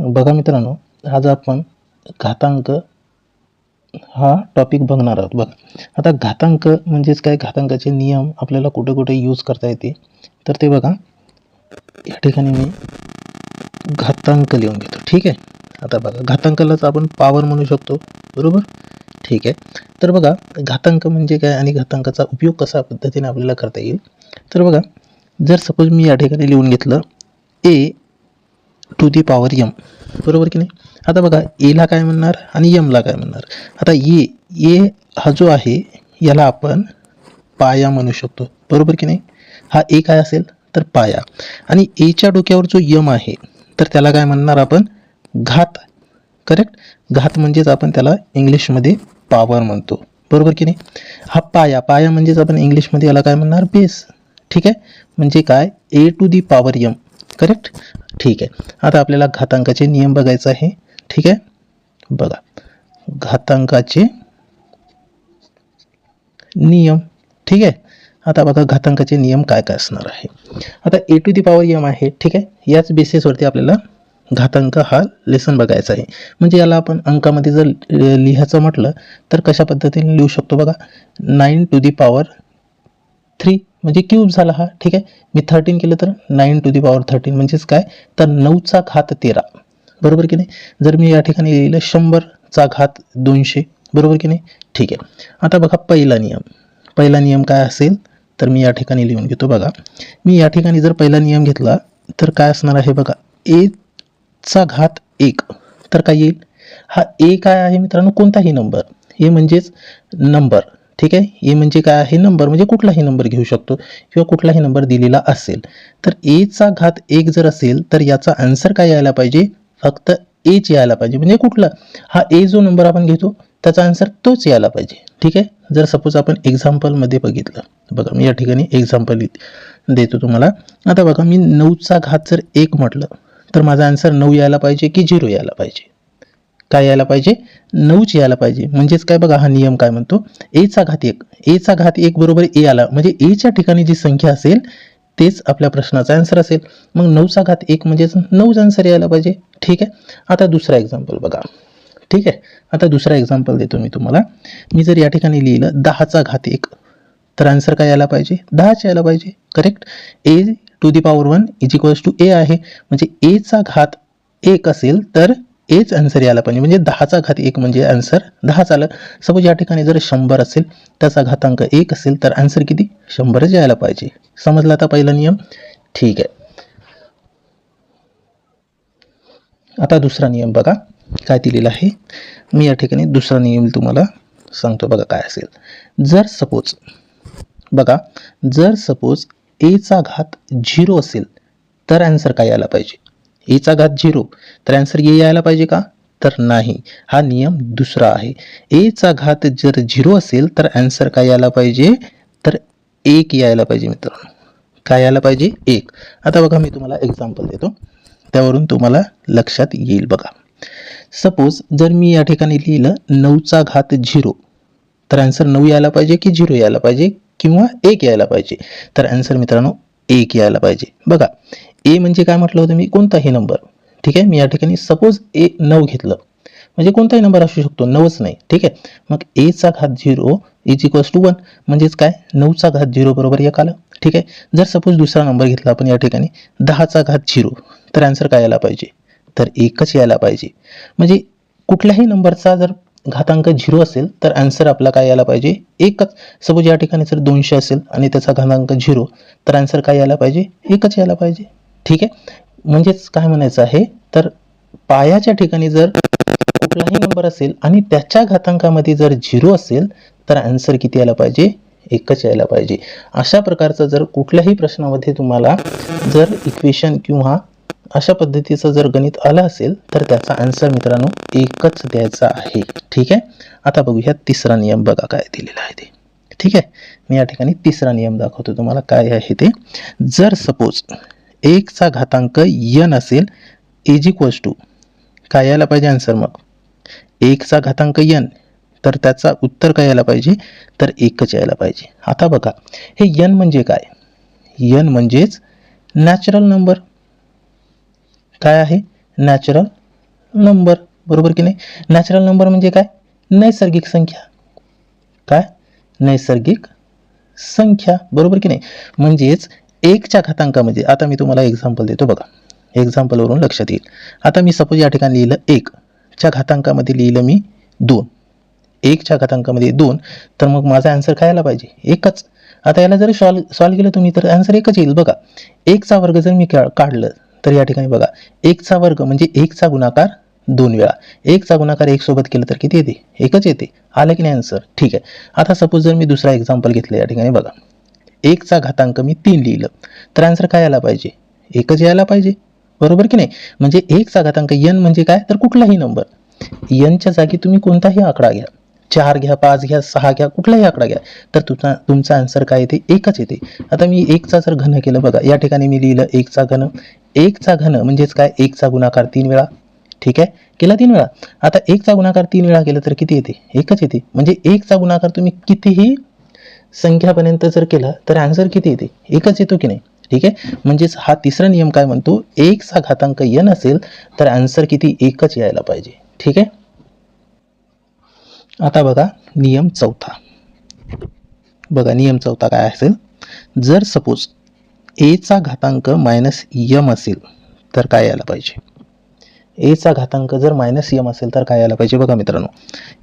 बघा मित्रांनो आज आपण घातांक हा टॉपिक बघणार आहोत. बघा आता घातांक म्हणजेच काय? घातांकाचे नियम आपल्याला कुठे कुठे यूज करता येते? तर ते बघा या ठिकाणी मी घातांक लिहून घेतो. ठीक आहे? आता बघा घातांकालाच आपण पावर म्हणू शकतो. बरोबर? ठीक आहे. तर बघा घातांक म्हणजे काय आणि घातांकाचा उपयोग कसा पद्धतीने आपल्याला करता येईल? तर बघा जर सपोज मी या ठिकाणी लिहून घेतलं a to the power m बरोबर की नाही? आता बघा एला काय म्हणणार आणि यमला काय म्हणणार? आता ए ए हा जो आहे याला आपण पाया म्हणू शकतो. बरोबर की नाही? हा ए काय असेल? तर पाया. आणि एच्या डोक्यावर जो यम आहे तर त्याला काय म्हणणार आपण? घात. करेक्ट घात म्हणजेच आपण त्याला इंग्लिशमध्ये पावर म्हणतो. बरोबर की नाही? हा पाया. पाया म्हणजेच आपण इंग्लिशमध्ये याला काय म्हणणार? बेस ठीक आहे? म्हणजे काय? A to the power m correct ठीक आहे. आता आपल्याला घातांकाचे नियम बघायचं आहे. ठीक आहे? बघा. घातांकाचे नियम. ठीक आहे? आता बघा घातांकाचे नियम काय काय असणार आहे. आता a to the power m आहे. ठीक आहे? याच बेसिसवरती आपल्याला घातांक हा लेसन बघायचा आहे. म्हणजे याला आपण अंकामध्ये जर लिहायचं म्हटलं तर कशा पद्धतीने लिहू शकतो बघा? Nine to the power three म्हणजे क्यूब झाला हा ठीक आहे? मी थर्टीन केलं तर nine to the power thirteen म्हणजेच काय? तर नऊचा घात तेरा. बरोबर की नाही? जर मी या ठिकाणी लिहिलं शंभरचा घात दोनशे बरोबर की नाही? ठीक आहे. आता बघा पहिला नियम. पहिला नियम काय असेल? तर मी या ठिकाणी लिहून घेतो बघा. मी या ठिकाणी जर पहिला नियम घेतला तर काय असणार आहे बघा? एचा घात एक. तर काय येईल? हा ए काय आहे मित्रांनो? कोणताही नंबर ए म्हणजेच नंबर ठीक आहे? ए म्हणजे काय आहे? नंबर म्हणजे कुठलाही नंबर घेऊ शकतो किंवा कुठलाही नंबर दिलेला असेल. तर एचा घात एक जर असेल तर याचा आन्सर काय यायला पाहिजे? फक्त एच यायला पाहिजे. म्हणजे कुठला? हा ए जो नंबर आपण घेतो त्याचा आन्सर तोच यायला पाहिजे. ठीक आहे? जर सपोज आपण एक्झाम्पलमध्ये बघितलं. बघा मी या ठिकाणी एक्झाम्पल देतो तुम्हाला. आता बघा मी नऊचा घात जर एक म्हटलं तर माझा आन्सर नऊ यायला पाहिजे की झिरो यायला पाहिजे? काय यायला पाहिजे? नऊच यायला पाहिजे. म्हणजेच काय बघा हा नियम काय म्हणतो? एचा घात एक. एचा घात एक बरोबर ए आला. म्हणजे एच्या ठिकाणी जी संख्या असेल तेच आपल्या प्रश्नाचा आन्सर असेल. मग नऊचा घात एक म्हणजेच नऊच आन्सर यायला पाहिजे. ठीक आहे? आता दुसरा एक्झाम्पल बघा. ठीक आहे? आता दुसरा एक्झाम्पल देतो मी तुम्हाला. मी जर या ठिकाणी लिहिलं दहाचा घात एक तर आन्सर काय यायला पाहिजे? दहाच यायला पाहिजे. Correct a to the power one is equals to a आहे. म्हणजे एचा घात एक असेल तर एच आन्सर यायला पाहिजे. म्हणजे दहाचा घात एक म्हणजे आन्सर दहाच आलं सपोज या ठिकाणी जर शंभर असेल त्याचा घातांक एक असेल तर आन्सर किती? शंभरच यायला पाहिजे. समजला आता पहिला नियम? ठीक आहे. आता दुसरा नियम बघा. काय दिलेला आहे? मी या ठिकाणी दुसरा नियम तुम्हाला सांगतो. बघा काय असेल. जर सपोज बघा जर सपोज एचा घात झिरो असेल तर आन्सर काय यायला पाहिजे? एचा घात झिरो. तर आन्सर ए यायला पाहिजे का? तर नाही. हा नियम दुसरा आहे. एचा घात जर झिरो असेल तर ॲन्सर काय यायला पाहिजे? तर एक यायला पाहिजे मित्रांनो. काय यायला पाहिजे? एक. आता बघा मी तुम्हाला एक्झाम्पल देतो. त्यावरून तुम्हाला लक्षात येईल बघा. सपोज जर मी या ठिकाणी लिहिलं नऊचा घात झिरो. तर आन्सर नऊ यायला पाहिजे की झिरो यायला पाहिजे किंवा एक यायला पाहिजे? तर ॲन्सर मित्रांनो एक यायला पाहिजे. बघा. ए म्हणजे काय म्हटलं होतं मी? कोणताही नंबर ठीक आहे? मी या ठिकाणी सपोज ए नऊ घेतलं. म्हणजे कोणताही नंबर असू शकतो. नऊच नाही. ठीक आहे? मग एचा घात zero is equals to one म्हणजेच काय? नऊचा घात झिरो बरोबर एक आला. ठीक आहे? जर सपोज दुसरा नंबर घेतला आपण या ठिकाणी दहाचा घात झिरो तर आन्सर काय यायला पाहिजे? तर एकच यायला पाहिजे. म्हणजे कुठल्याही नंबरचा जर घातांक झिरो असेल तर आन्सर आपला काय यायला पाहिजे? एकच. सपोज या ठिकाणी जर दोनशे असेल आणि त्याचा घातांक झिरो तर आन्सर काय यायला पाहिजे? एकच यायला पाहिजे. ठीक आहे? म्हणजेच काय म्हणायचं आहे? तर पायाच्या ठिकाणी जर कुठलाही नंबर असेल आणि त्याच्या घातांकामध्ये जर झिरो असेल तर आन्सर किती यायला पाहिजे? एकच यायला पाहिजे. अशा प्रकारचं जर कुठल्याही प्रश्नामध्ये तुम्हाला जर इक्वेशन किंवा अशा पद्धतीचं जर गणित आलं असेल तर त्याचा आन्सर मित्रांनो एकच द्यायचा आहे. ठीक आहे? आता बघूया तिसरा नियम बघा काय दिलेला आहे ते. ठीक आहे? मी या ठिकाणी तिसरा नियम दाखवतो तुम्हाला काय आहे ते. जर सपोज एकचा घातांक यन असेल इज इक्वल्स टू काय यायला पाहिजे आन्सर मग? एकचा घातांक यन तर त्याचा उत्तर काय यायला पाहिजे? तर एकच यायला पाहिजे. आता बघा हे यन म्हणजे काय? यन म्हणजेच नॅचरल नंबर काय आहे? नॅचरल नंबर बरोबर की नाही? नॅचरल नंबर म्हणजे काय? नैसर्गिक संख्या. काय? नैसर्गिक संख्या. बरोबर की नाही? म्हणजेच एकच्या घातांकामध्ये आता मी तुम्हाला एक्झाम्पल देतो बघा. एक्झाम्पलवरून लक्षात येईल. आता मी सपोज या ठिकाणी लिहिलं एकच्या घातांकामध्ये लिहिलं मी दोन. एकच्या घातांकामध्ये दोन तर मग माझा आन्सर काय आला पाहिजे? एकच. आता याला जर सॉल्व सॉल्व केलं तुम्ही तर आन्सर एकच येईल बघा. एकचा वर्ग जर मी काढलं तर या ठिकाणी बघा. एकचा वर्ग म्हणजे एकचा गुणाकार दोन वेळा. एकचा गुणाकार एक सोबत केलं तर किती येते? एकच येते. आलं की नाही आन्सर ठीक आहे. आता सपोज जर मी दुसरा एक्झाम्पल घेतलं या ठिकाणी बघा. एकचा घातांक मी तीन लिहिलं. तर आन्सर काय यायला पाहिजे? एकच यायला पाहिजे. बरोबर की नाही? म्हणजे एकचा घातांक यन म्हणजे काय? तर कुठलाही नंबर यनच्या जागी तुम्ही कोणताही आकडा घ्या. चार घ्या पाच घ्या सहा घ्या कुठलाही आकडा घ्या. तर तुमचा तुमचा आन्सर काय येते? एकच येते. आता मी एकचा जर घन केलं बघा. या ठिकाणी मी लिहिलं एकचा घन. एकचा घन म्हणजेच काय? एकचा गुणाकार तीन वेळा. ठीक आहे? केला तीन वेळा. आता एकचा गुणाकार तीन वेळा केलं तर किती येते? एकच येते. म्हणजे एकचा गुणाकार तुम्ही कितीही संख्यापर्यंत जर केला तर आन्सर किती येते? एकच येतो की नाही? ठीक आहे? म्हणजेच हा तिसरा नियम काय म्हणतो? एकचा घातांक यन असेल तर आन्सर किती? एकच यायला पाहिजे. ठीक आहे? आता बघा नियम चौथा. बघा नियम चौथा काय असेल? जर सपोज एचा घातांक मायनस यम असेल तर काय यायला पाहिजे? एचा घातांक जर मायनस यम असेल तर काय यायला पाहिजे? बघा मित्रांनो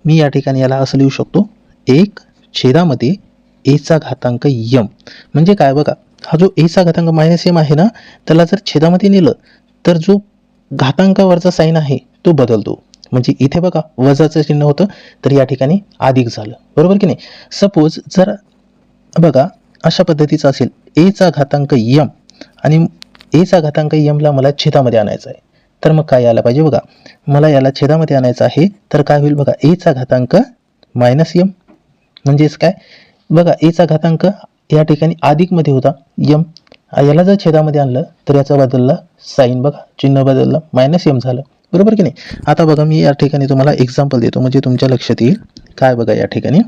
मी या ठिकाणी याला असं लिहू शकतो. एक छेदामध्ये एचा घातांक यम म्हणजे काय बघा हा जो एचा घातांक मायनस एम आहे ना त्याला जर छेदामध्ये नेलं तर जो घातांकावरचा साईन आहे तो बदलतो. म्हणजे इथे बघा वजाचं चिन्ह होतं तर या ठिकाणी अधिक झालं. बरोबर की नाही? सपोज जर बघा अशा पद्धतीचा असेल एचा घातांक यम आणि एचा घातांक यमला मला छेदामध्ये आणायचा आहे. तर मग काय यायला पाहिजे बघा? मला याला छेदामध्ये आणायचं आहे तर काय होईल बघा? एचा घातांक मायनस यम म्हणजेच काय? बघा एचा घातांक या ठिकाणी अधिकमध्ये होता. यम याला जर छेदामध्ये आणलं तर याचा बदलला साईन बघा चिन्ह बदललं मायनस एम झालं. बरोबर की नाही? आता बघा मी या ठिकाणी तुम्हाला एक्झाम्पल देतो. म्हणजे तुमच्या लक्षात येईल काय बघा या ठिकाणी.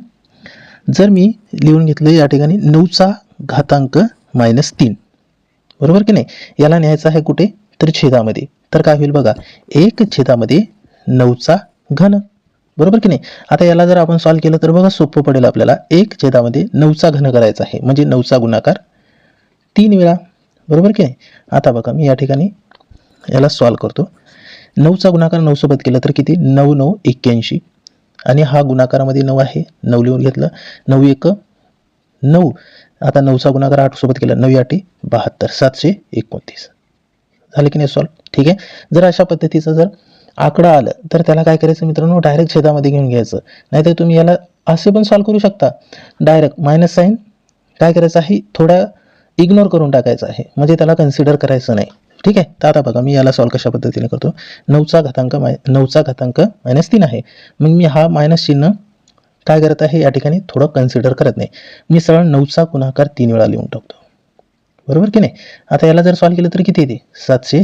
जर मी लिहून घेतलं या ठिकाणी नऊचा घातांक मायनस तीन. बरोबर की नाही? याला न्यायचं आहे कुठे? तर छेदामध्ये. तर काय होईल बघा एक छेदामध्ये नऊचा घन. बरोबर की नाही? आता याला जर आपण सॉल्व्ह केलं तर बघा सोपं पडेल आपल्याला. एक छेदामध्ये नऊचा घन करायचा आहे. म्हणजे नऊचा गुणाकार तीन वेळा. बरोबर की नाही? आता बघा मी या ठिकाणी याला सॉल्व करतो. नऊचा गुणाकार नऊसोबत केलं तर किती? नऊ नऊ एक्क्याऐंशी. आणि हा गुणाकारामध्ये नऊ आहे. नऊ लिहून घेतलं. नऊ एक नऊ. आता नऊचा गुणाकार आठ सोबत केला. नऊ आठी बहात्तर. सातशे एकोणतीस. झालं की नाही सॉल्व ठीक आहे? जर अशा पद्धतीचं जर आकडा आलं तर त्याला काय करायचं मित्रांनो? डायरेक्ट छेदामध्ये घेऊन घ्यायचं. नाहीतर तुम्ही याला असे पण सॉल्व करू शकता. डायरेक्ट मायनस साईन काय करायचं आहे? थोडा इग्नोर करून टाकायचं आहे. म्हणजे त्याला कन्सिडर करायचं नाही. ठीक आहे? तर आता बघा मी याला सॉल्व कशा पद्धतीने करतो? नऊचा घातांक माय नऊचा घातांक मायनस तीन आहे. मग मी हा मायनस चिन्ह काय करत आहे? या ठिकाणी थोडं कन्सिडर करत नाही. मी सरळ नऊचा गुणाकार तीन वेळा लिहून टाकतो. बरोबर की नाही? आता याला जर सॉल्व केलं तर किती येते? सातशे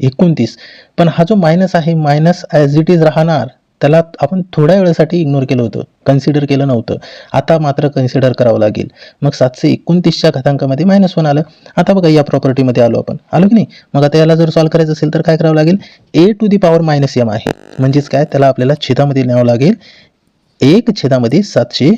एकोणतीस. पण हा जो मायनस आहे मायनस ॲज इट इज राहणार त्याला आपण थोड्या वेळेसाठी इग्नोर केलं होतं. कन्सिडर केलं नव्हतं. आता मात्र कन्सिडर करावं लागेल. मग सातशे एकोणतीसच्या घातांकामध्ये मायनस वन आलं. आता बघा या प्रॉपर्टीमध्ये आलो आपण. आलो की नाही? मग आता याला जर सॉल्व करायचं असेल तर काय करावं लागेल? A to the power minus m आहे. म्हणजेच काय? त्याला आपल्याला छेदामध्ये न्यावं लागेल. एक छेदामध्ये सातशे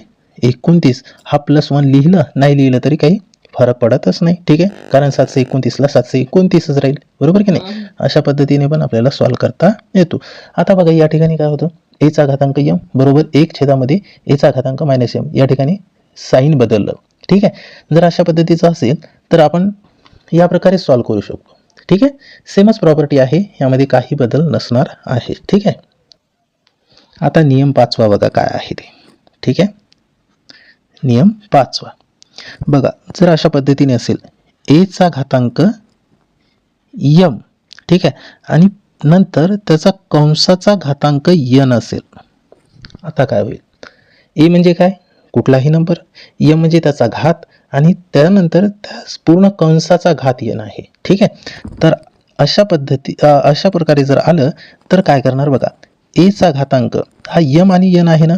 एकोणतीस. हा प्लस वन लिहिलं नाही लिहिलं तरी काही फरक पडतच नाही ठीक आहे? कारण सातशे एकोणतीसला सातशे एकोणतीसच राहील बरोबर की नाही? अशा पद्धतीने पण आपल्याला सॉल्व करता येतो. आता बघा या ठिकाणी काय होतं? एचा घातांक यम बरोबर एक छेदामध्ये एचा घातांक मायनस यम या ठिकाणी साईन बदललं ठीक आहे? जर अशा पद्धतीचं असेल तर आपण या प्रकारे सॉल्व करू शकतो ठीक आहे? सेमच प्रॉपर्टी आहे यामध्ये काही बदल नसणार आहे ठीक आहे? आता नियम पाचवा बघा काय आहे ते ठीक आहे? नियम पाचवा. बघा जर अशा पद्धतीने असेल एचा घातांक यम ठीक आहे? आणि नंतर त्याचा कंसाचा घातांक यन असेल. आता काय होईल? ए म्हणजे काय? कुठलाही नंबर यम म्हणजे त्याचा घात आणि त्यानंतर त्या पूर्ण कंसाचा घात यन आहे. ठीक आहे? तर अशा पद्धती अशा प्रकारे जर आलं तर काय करणार बघा? एचा घातांक हा यम आणि यन आहे ना?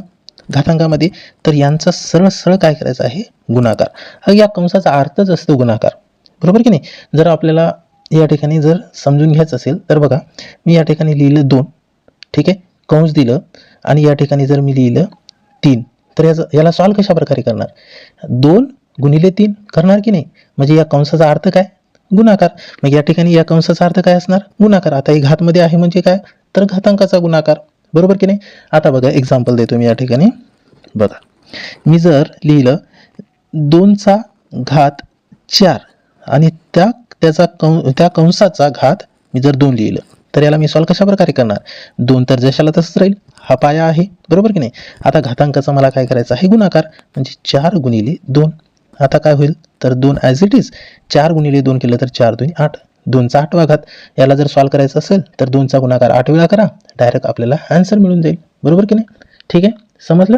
घातांकामध्ये तर यांचा सरळ सरळ काय करायचं आहे? गुणाकार. हा या कंसाचा अर्थच असतो गुणाकार. बरोबर की नाही? जर आपल्याला या ठिकाणी जर समजून घ्यायचं असेल तर बघा मी या ठिकाणी लिहिलं दोन. ठीक आहे? कंस दिलं आणि या ठिकाणी जर मी लिहिलं तीन तर याचं याला सॉल्व कशा प्रकारे करणार? दोन गुणिले तीन करणार की नाही? म्हणजे या कंसाचा अर्थ काय? गुणाकार. मग या ठिकाणी या कंसाचा अर्थ काय असणार? गुणाकार. आता हे घातमध्ये आहे म्हणजे काय? तर घातांकाचा गुणाकार. बरोबर की नाही? आता बघा एक्झाम्पल देतो मी या ठिकाणी. बघा. मी जर लिहिलं दोनचा घात चार आणि त्या त्याचा कं त्या कंसाचा घात मी जर दोन लिहिलं तर याला मी सॉल्व कशा प्रकारे करणार? दोन तर जशाला तसंच राहील. हा पाया आहे. बरोबर की नाही? आता घातांकाचा मला काय करायचं आहे? गुणाकार. म्हणजे चार गुणिले दोन. आता काय होईल? तर दोन ॲज इट इज चार गुणिले दोन केलं तर चार दोन आठ. दोनचा आठवा घात याला जर सॉल्व करायचं असेल तर दोनचा गुणाकार आठ वेळा करा. डायरेक्ट आपल्याला आन्सर मिळून जाईल. बरोबर की नाही? ठीक आहे? समजलं?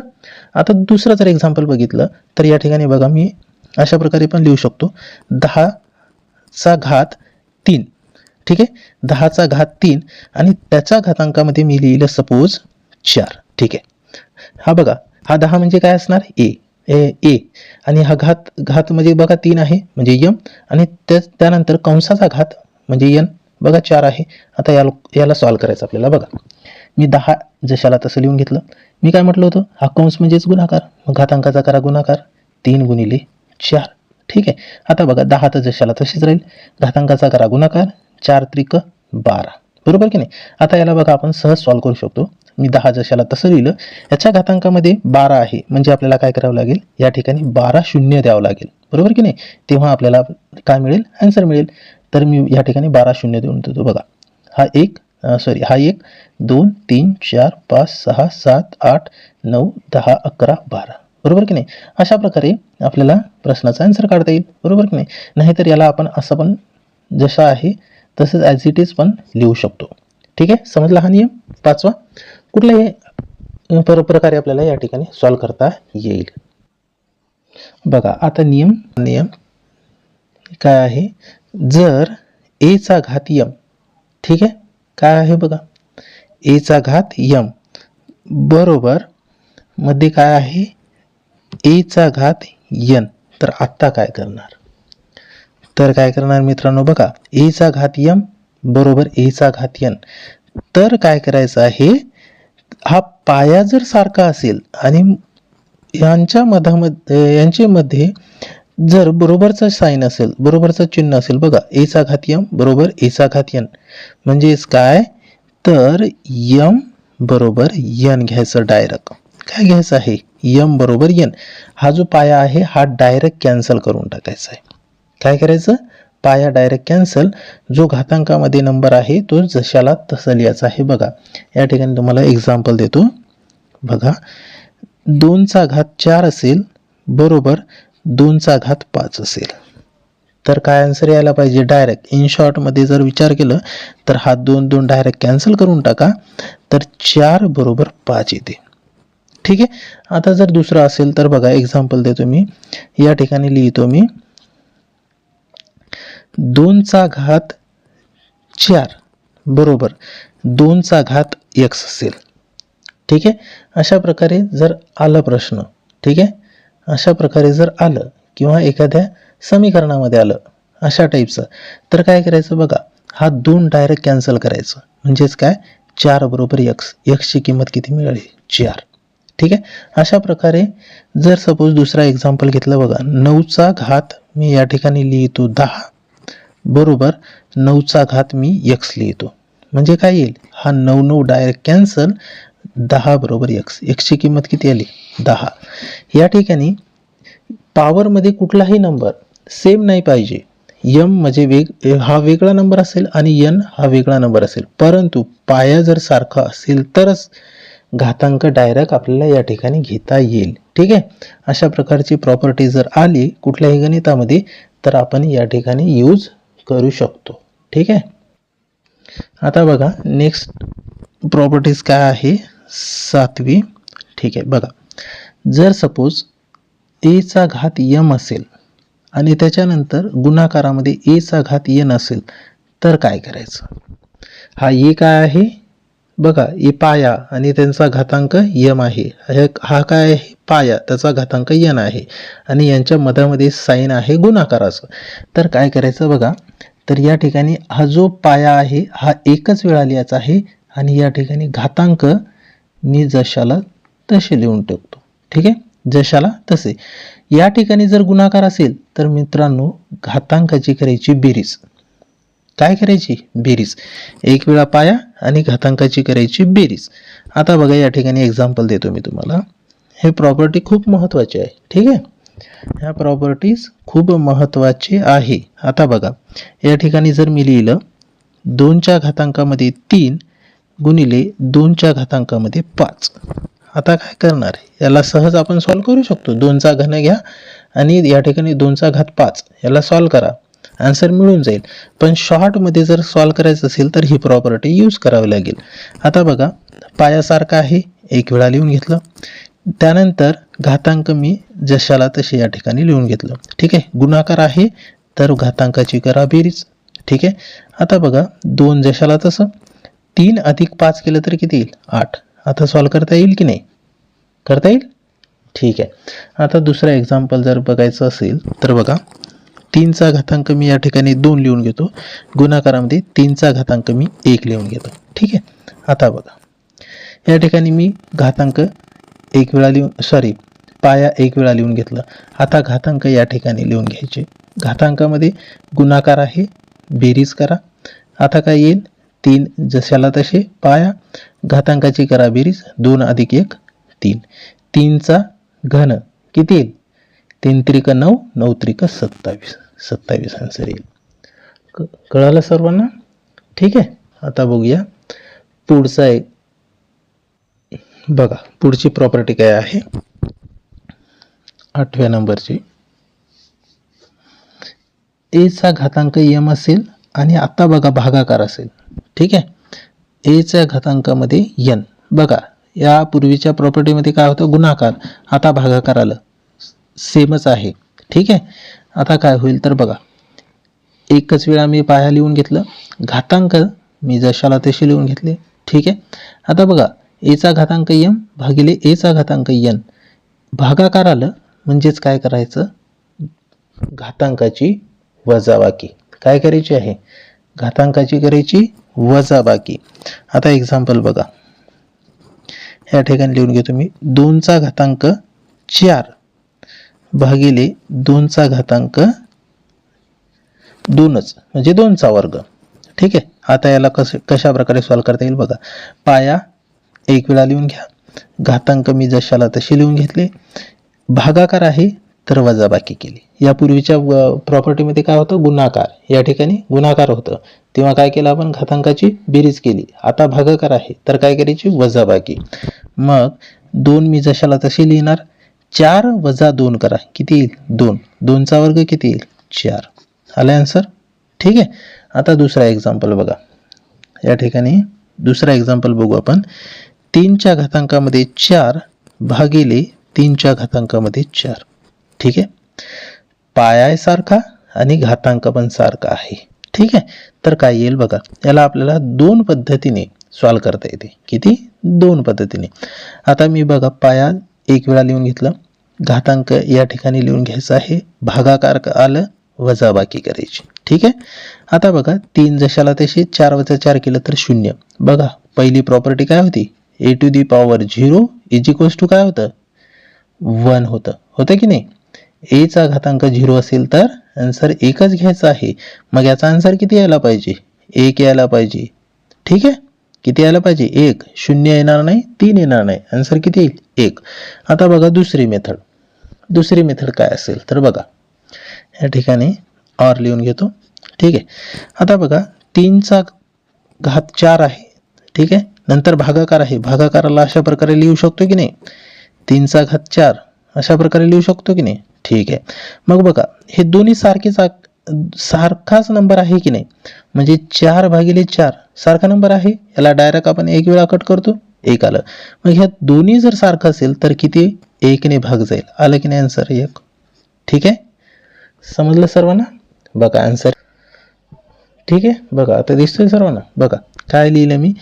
आता दुसरं जर एक्झाम्पल बघितलं तर या ठिकाणी बघा मी अशा प्रकारे पण लिहू शकतो. दहाचा घात तीन. ठीक आहे? दहाचा घात तीन आणि त्याच्या घातांकामध्ये मी लिहिलं सपोज चार. ठीक आहे? हा बघा. हा दहा म्हणजे काय असणार? ए. ए ए. आणि हा घात घात म्हणजे बघा तीन आहे म्हणजे यम. आणि त्यानंतर कंसाचा घात म्हणजे यन. बघा चार आहे. आता याला याला सॉल्व करायचं आपल्याला बघा. मी दहा जशाला तसं लिहून घेतलं. मी काय म्हटलं होतं? हा कंस म्हणजेच गुणाकार. मग घातांकाचा करा गुणाकार. तीन गुणिले चार. ठीक आहे. आता बघा दहा तर जशाला तशीच राहील. घातांकाचा करा गुणाकार. चार त्रिक बारा. बरोबर की नाही? आता याला बघा आपण सहज सॉल्व करू शकतो. मी दहा जशाला तसं लिहिलं याच्या घातांकामध्ये बारा आहे. म्हणजे आपल्याला काय करावं लागेल? या ठिकाणी बारा शून्य द्यावं लागेल. बरोबर की नाही? तेव्हा आपल्याला काय मिळेल? आन्सर मिळेल. तर मी या ठिकाणी बारा शून्य देऊन देतो. बघा. हा एक सॉरी हा एक दोन तीन चार पाच सहा सात आठ नऊ दहा अकरा बारा. बरोबर की नाही? अशा प्रकारे आपल्याला प्रश्नाचा आन्सर काढता येईल. बरोबर की नाही? नाहीतर याला आपण असं पण जसं आहे तसंच ॲज इट इज पण लिहू शकतो. ठीक आहे? समजला हा नियम? पाचवा. कुठल्याही पर प्रकारे आपल्याला या ठिकाणी सॉल्व करता येईल. बघा आता नियम नियम काय आहे? जर एचा घात यम ठीक आहे? काय आहे बघा? एचा घात यम बरोबर मध्ये काय आहे? एचा घात यन तर आत्ता काय करणार? तर काय करणार मित्रांनो बघा एचा घात यम बरोबर एचा घात यन तर काय करायचं आहे? हा पाया जर सारखा असेल आणि यांच्या मधामध्ये यांच्यामध्ये जर बरोबरचं साईन असेल बरोबरचं चिन्ह असेल बघा एचा घात यम बरोबर एचा घात यन. म्हणजेच काय? तर यम बरोबर यन घ्यायचं डायरेक्ट काय घ्यायचं आहे? यम बरोबर यन. हा जो पाया आहे हा डायरेक्ट कॅन्सल करून टाकायचा आहे. काय करायचं? पाया डायरेक्ट कॅन्सल जो घातांकामध्ये नंबर आहे तो जशाला तसं लिहायचा आहे. बघा या ठिकाणी तुम्हाला एक्झाम्पल देतो. बघा दोनचा घात चार असेल बरोबर दोनचा घात पाच असेल. तर काय आन्सर यायला पाहिजे? डायरेक्ट इन शॉर्टमध्ये जर विचार केलं तर हा दोन दोन डायरेक्ट कॅन्सल करून टाका. तर चार बरोबर पाच येते. ठीक आहे? आता जर दुसरं असेल तर बघा एक्झाम्पल देतो मी. या ठिकाणी लिहितो मी. दोनचा घात चार. बरोबर. दोनचा घात एक्स असेल. ठीक आहे? अशा प्रकारे जर आलं प्रश्न ठीक आहे? अशा प्रकारे जर आलं किंवा एखाद्या समीकरणामध्ये आलं अशा टाईपचं तर काय करायचं बघा? हा दोन डायरेक्ट कॅन्सल करायचं. म्हणजेच काय? चार बरोबर यक्स एक्सची किंमत किती मिळाली? चार. ठीक आहे? अशा प्रकारे जर सपोज दुसरा एक्झाम्पल घेतलं बघा. नऊचा घात मी या ठिकाणी लिहितो दहा. बरोबर नऊचा घात मी यक्स लिहितो. म्हणजे काय येईल? हा नऊ नऊ डायरेक्ट कॅन्सल दहा बरोबर यक्स एक्सची किंमत किती आली? दहा. या ठिकाणी पॉवरमध्ये कुठलाही नंबर सेम नाही पाहिजे. यम म्हणजे वेग हा वेगळा नंबर असेल आणि यन हा वेगळा नंबर असेल. परंतु पाया जर सारखा असेल तरच घातांक डायरेक्ट आपल्याला या ठिकाणी घेता येईल. ठीक आहे? अशा प्रकारची प्रॉपर्टी जर आली कुठल्याही गणितामध्ये तर आपण या ठिकाणी यूज करू शकतो. ठीक आहे? आता बघा नेक्स्ट प्रॉपर्टीज काय आहे? सातवी. ठीक आहे बघा. जर सपोज एचा घात यम असेल आणि त्याच्यानंतर गुणाकारामध्ये एचा घात यन असेल तर काय करायचं? हा ए काय आहे? बघा ए पाया आणि त्यांचा घातांक यम आहे. हा काय आहे? पाया त्याचा घातांक यन आहे. आणि यांच्या मधामध्ये साईन आहे गुणाकाराचं. तर काय करायचं बघा तर या ठिकाणी हा जो पाया आहे हा एकच वेळा लिहायचा आहे आणि या ठिकाणी घातांक मी जशाला तसे लिहून टाकतो ठीक आहे? जशाला तसे. या ठिकाणी जर गुणाकार असेल तर मित्रांनो घातांकाची करायची बेरीज. काय करायची? बेरीज. एक वेळा पाया आणि घातांकाची करायची बेरीज. आता बघा या ठिकाणी एक्झाम्पल देतो मी तुम्हाला. हे प्रॉपर्टी खूप महत्त्वाची आहे. ठीक आहे? ह्या प्रॉपर्टीज खूप महत्त्वाचे आहे. आता बघा या ठिकाणी जर मी लिहिलं दोनच्या घातांकामध्ये तीन गुणिले दोनच्या घातांकामध्ये पाच. आता काय करणार? याला सहज आपण सॉल्व करू शकतो. दोनचा घन घ्या आणि या ठिकाणी दोनचा घात पाच. याला सॉल्व करा. आन्सर मिळून जाईल. पण शॉर्टमध्ये जर सॉल्व करायचं असेल तर ही प्रॉपर्टी यूज करावी लागेल. आता बघा पायासारखं आहे. एक वेळा लिहून घेतलं. त्यानंतर घातांक मी जशाला तसे या ठिकाणी लिहून घेतलं. ठीक आहे? गुणाकार आहे तर घातांकाची करा बेरीज ठीक आहे? आता बघा दोन जशाला तसं. तीन अधिक पाच केलं तर किती येईल? आठ. आता सॉल्व करता येईल की नाही? करता येईल? ठीक आहे. आता दुसरा एक्झाम्पल जर बघायचं असेल तर बघा तीनचा घातांक मी या ठिकाणी दोन लिहून घेतो. गुणाकारामध्ये तीनचा घातांक मी एक लिहून घेतो. ठीक आहे? आता बघा. या ठिकाणी मी घातांक एक वेळा लिहून सॉरी पाया एक वेळा लिहून घेतलं. आता घातांक या ठिकाणी लिहून घ्यायचे. घातांकामध्ये गुणाकार आहे बेरीज करा. आता काय येईल? तीन जशाला तसे पाया. घातांकाची करा बेरीज दोन अधिक एक तीन. तीनचा घन किती येईल? तीन त्रिक नऊ नऊ त्रिक सत्तावीस. सत्तावीस आन्सर येईल. क कळालं सर्वांना? ठीक आहे. आता बघूया. पुढचा एक. बघा पुढची प्रॉपर्टी काय आहे? आठव्या नंबरची. एचा घातांक यम असेल आणि आता बघा भागाकार असेल. ठीक आहे? एच्या घातांकामध्ये यन बघा या पूर्वीच्या प्रॉपर्टीमध्ये काय होतं? गुणाकार. आता भागाकार आलं. सेमच आहे. ठीक आहे? आता काय होईल तर बघा. एकच वेळा मी पाया लिहून घेतलं. घातांक मी जशाला तशी लिहून घेतले. ठीक आहे? आता बघा एचा घातांक यम भागिले एचा घातांक यन भागाकार आलं म्हणजेच काय करायचं? घातांकाची वजाबाकी. काय करायची आहे? घातांकाची करायची वजाबाकी. आता एक्झाम्पल बघा. या ठिकाणी लिहून घेतो मी दोनचा घातांक चार भागिले दोनचा घातांक दोनच. म्हणजे दोनचा वर्ग. ठीक आहे? आता याला कसं कशा प्रकारे सॉल्व करता येईल बघा. पाया एक वेळा लिहून घ्या. घातांक मी जशाला तसे लिहून घेतले. भागाकार आहे तर वजाबाकी केली. यापूर्वीच्या प्रॉपर्टीमध्ये काय होतं? गुणाकार. या ठिकाणी गुणाकार होतं. तेव्हा काय केलं आपण? घातांकाची बेरीज केली. आता भागाकार आहे तर काय करायची? वजाबाकी. मग दोन मी जशाला तशी लिहिणार. चार वजा दोन करा. किती येईल? दोन. दोनचा वर्ग किती येईल? चार. आला आन्सर ठीक आहे. आता दुसरा एक्झाम्पल बघा. या ठिकाणी दुसरा एक्झाम्पल बघू आपण. तीनच्या घातांकामध्ये चार भागिले तीनच्या घातांकामध्ये चार. ठीक आहे? पाया सारखा आणि घातांक पण सारखा आहे. ठीक आहे? तर काय येईल बघा याला आपल्याला दोन पद्धतीने सॉल्व करता येते. किती? दोन पद्धतीने. आता मी बघा पाया एक वेळा लिहून घेतलं. घातांक या ठिकाणी लिहून घ्यायचं आहे. भागाकार आलं वजाबाकी करायची. ठीक आहे? आता बघा तीन जशाला तसे चार वजा चार केलं तर शून्य. बघा पहिली प्रॉपर्टी काय होती? A to the power zero is equals to काय होतं? वन होतं. होतं की नाही? एचा घातांक झिरो असेल तर आन्सर एकच घ्यायचा आहे. मग याचा आन्सर किती यायला पाहिजे? एक यायला पाहिजे. ठीक आहे? किती यायला पाहिजे? एक. शून्य येणार नाही तीन येणार नाही. आन्सर किती येईल? एक. आता बघा दुसरी मेथड दुसरी मेथड काय असेल? तर बघा. या ठिकाणी ऑर लिहून घेतो. ठीक आहे? आता बघा तीनचा घात चार आहे. ठीक आहे? नंतर भागाकार आहे. भागाकाराला अशा प्रकारे लिहू शकतो की नाही? तीनचा घात चार. अशा प्रकारे लिहू शकतो की नाही? ठीक आहे. मग बघा हे दोन्ही सारखेच सारखाच नंबर आहे की नाही? म्हणजे चार भागिले चार सारखा नंबर आहे? याला डायरेक्ट आपण एक वेळा कट करतो एक आलं. मग ह्या दोन्ही जर सारखं असेल तर किती? एकने भाग जाईल. आलं की नाही आन्सर एक. ठीक आहे? समजलं सर्वांना? बघा आन्सर ठीक आहे? बघा आता दिसतोय सर्वांना? बघा काय लिहिलं मी?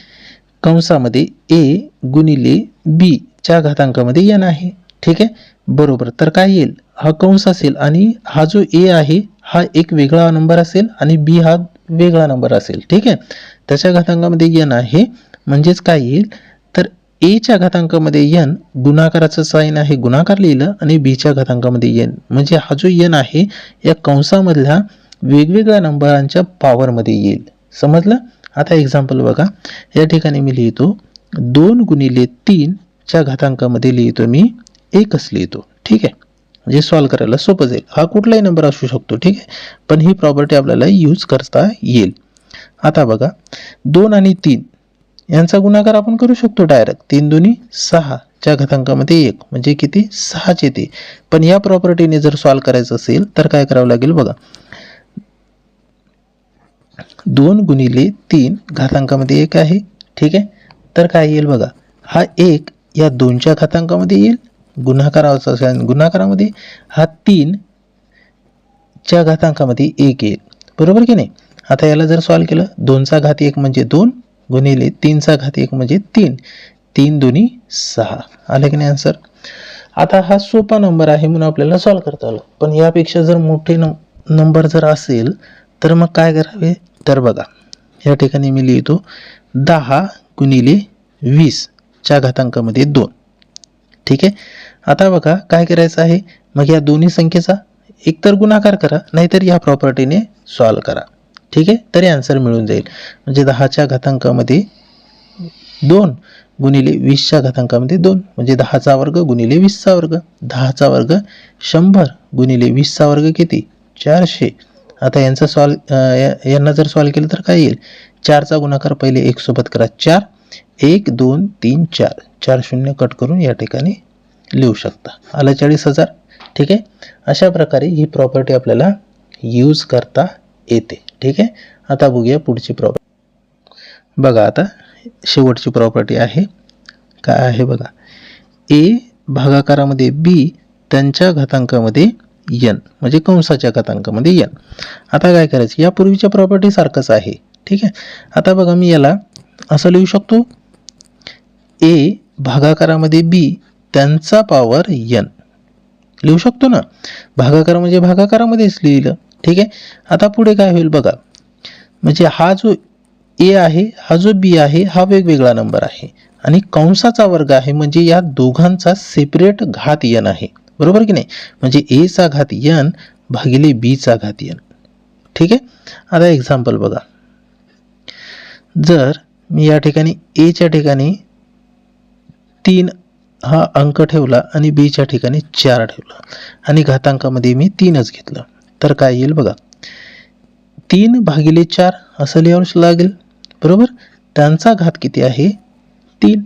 कंसामध्ये ए गुणिले बी च्या घातांकामध्ये एन आहे. ठीक आहे? बरोबर. तर काय येईल? हा कंस असेल आणि हा जो ए आहे हा एक वेगळा नंबर असेल आणि बी हा वेगळा नंबर असेल. ठीक आहे? त्याच्या घातांकामध्ये एन आहे. म्हणजेच काय येईल? तर एच्या घातांकामध्ये यन गुणाकाराचं साईन आहे गुणाकार लिहिलं आणि बीच्या घातांकामध्ये यन म्हणजे हा जो यन आहे या कंसामधल्या वेगवेगळ्या नंबरांच्या पॉवरमध्ये येईल. समजलं? आता एक्झाम्पल बघा. या ठिकाणी मी लिहितो दोन गुणिले तीनच्या घातांकामध्ये लिहितो मी एकच लिहितो. ठीक आहे? म्हणजे सॉल्व करायला सोपं जाईल. हा कुठलाही नंबर असू शकतो ठीक आहे? पण ही प्रॉपर्टी आपल्याला यूज करता येईल. आता बघा. दोन आणि तीन यांचा गुणाकार आपण करू शकतो डायरेक्ट तीन दोन्ही सहा च्या घातांकामध्ये एक म्हणजे किती? सहाच येते. पण या प्रॉपर्टीने जर सॉल्व करायचं असेल तर काय करावं लागेल बघा. दोन गुणिले तीन घातांकामध्ये एक आहे. ठीक आहे? तर काय येईल बघा? हा एक या दोनच्या घातांकामध्ये येईल. गुन्हाकाराचा असेल गुन्हाकारामध्ये हा तीन च्या घातांकामध्ये एक येईल. बरोबर की नाही? आता याला जर सॉल्व केलं दोनचा घात एक म्हणजे दोन गुणिले तीनचा घात एक म्हणजे तीन. तीन दोन्ही सहा. आलं की नाही आन्सर आता हा सोपा नंबर आहे म्हणून आपल्याला सॉल्व करता आलं. पण यापेक्षा जर मोठे नंबर जर असेल तर मग काय करावे? तर बघा या ठिकाणी मी लिहितो दहा गुणिले वीसच्या घातांकामध्ये दोन. ठीक आहे? आता बघा काय करायचं आहे? मग या दोन्ही संख्येचा एकतर गुणाकार करा नाहीतर या प्रॉपर्टीने सॉल्व करा. ठीक आहे? तरी आन्सर मिळून जाईल. म्हणजे दहाच्या घातांकामध्ये दोन गुणिले वीसच्या घातांकामध्ये दोन. म्हणजे दहाचा वर्ग गुणिले वीसचा वर्ग. दहाचा वर्ग शंभर गुणिले वीसचा वर्ग किती? चारशे. आता यांचा सॉल्व यांना जर सॉल्व केलं तर काय येईल? चारचा गुणाकार पहिले एक सोबत करा. चार एक दोन तीन चार. चार शून्य कट करून या ठिकाणी लिहू शकता. आला चाळीस हजार. ठीक आहे? अशा प्रकारे ही प्रॉपर्टी आपल्याला यूज करता येते. ठीक आहे? आता बघूया पुढची प्रॉपर्टी बघा आता शेवटची प्रॉपर्टी आहे. काय आहे बघा? ए भागाकारामध्ये बी त्यांच्या घातांकामध्ये यन म्हणजे कंसाच्या घातांकामध्ये म्हणजे यन आता काय करायचं? या पूर्वीच्या प्रॉपर्टी सारखंच आहे. ठीक आहे? आता बघा मी याला असं लिहू शकतो. ए भागाकारामध्ये बी त्यांचा पॉवर यन लिहू शकतो ना? भागाकार म्हणजे भागाकारामध्येच लिहिलं. ठीक आहे? आता पुढे काय होईल बघा. म्हणजे हा जो ए आहे हा जो बी आहे हा वेगवेगळा नंबर आहे. आणि कंसाचा वर्ग आहे म्हणजे या दोघांचा सेपरेट घात यन आहे. बरोबर की नाही? म्हणजे एचा घात यन भागिले बीचा घात यन ठीक आहे? आता एक्झाम्पल बघा. जर मी या ठिकाणी एच्या ठिकाणी तीन हा अंक ठेवला आणि बीच्या ठिकाणी चार ठेवला आणि घातांकामध्ये मी तीनच घेतलं तर काय येईल बघा? तीन भागिले चार असं लिहावंच लागेल. बरोबर? त्यांचा घात किती आहे? तीन.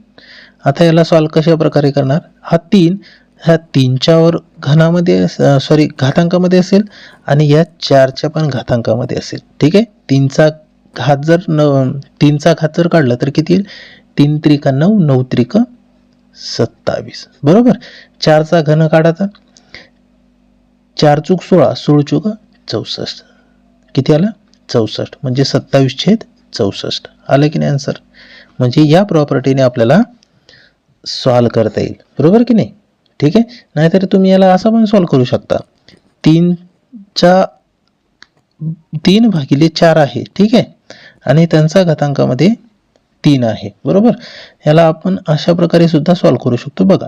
आता याला सॉल्व कशा प्रकारे करणार? हा तीन ह्या तीनच्यावर घनामध्ये सॉरी घातांकामध्ये असेल आणि या चारच्या पण घातांकामध्ये असेल. ठीक आहे? तीनचा घात जर न तीनचा घात जर काढला तर किती येईल? तीन त्रिका नऊ नऊ त्रिक सत्तावीस. बरोबर? चारचा घन काढायचा चार चूक सोळा सोळ चूक चौसष्ट. किती आलं? चौसष्ट. म्हणजे सत्तावीस छेद चौसष्ट. आलं की नाही आन्सर म्हणजे या प्रॉपर्टीने आपल्याला सॉल्व करता येईल. बरोबर की नाही? ठीक आहे? नाहीतर तुम्ही याला असं पण सॉल्व करू शकता. तीनच्या तीन भागिले चार आहे ठीक आहे? आणि त्यांचा घातांकामध्ये तीन आहे बरोबर? याला आपण अशा प्रकारे सुद्धा सॉल्व करू शकतो. बघा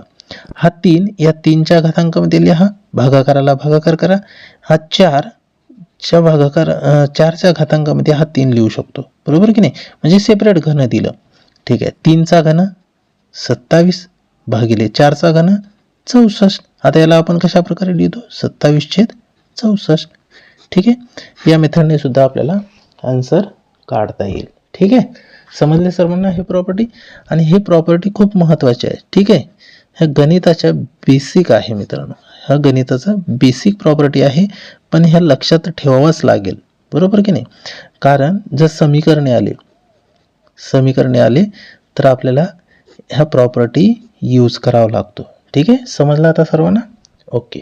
हा तीन या तीनच्या घातांकामध्ये लिहा. भागाकाराला भागाकार करा. हा चार च्या भागाकार चारच्या घातांकामध्ये हा तीन लिहू शकतो. बरोबर की नाही? म्हणजे सेपरेट घन दिलं. ठीक आहे? तीनचा घन सत्तावीस भागिले चारचा घन चौसष्ट. आता याला आपण कशा प्रकारे लिहितो? सत्तावीस छेद चौसष्ट. ठीक आहे? या मेथडने सुद्धा आपल्याला आन्सर काढता येईल. ठीक आहे? समजले सर्वांना हे प्रॉपर्टी आणि ही प्रॉपर्टी खूप महत्त्वाची आहे. ठीक आहे? ह्या गणिताच्या बेसिक आहे मित्रांनो. ह्या गणिताचा बेसिक प्रॉपर्टी आहे पण ह्या लक्षात ठेवावंच लागेल. बरोबर की नाही? कारण जर समीकरणे आले समीकरणे आले तर आपल्याला ह्या प्रॉपर्टी यूज करावा लागतो. ठीक आहे? समजलं आता सर्वांना? ओके.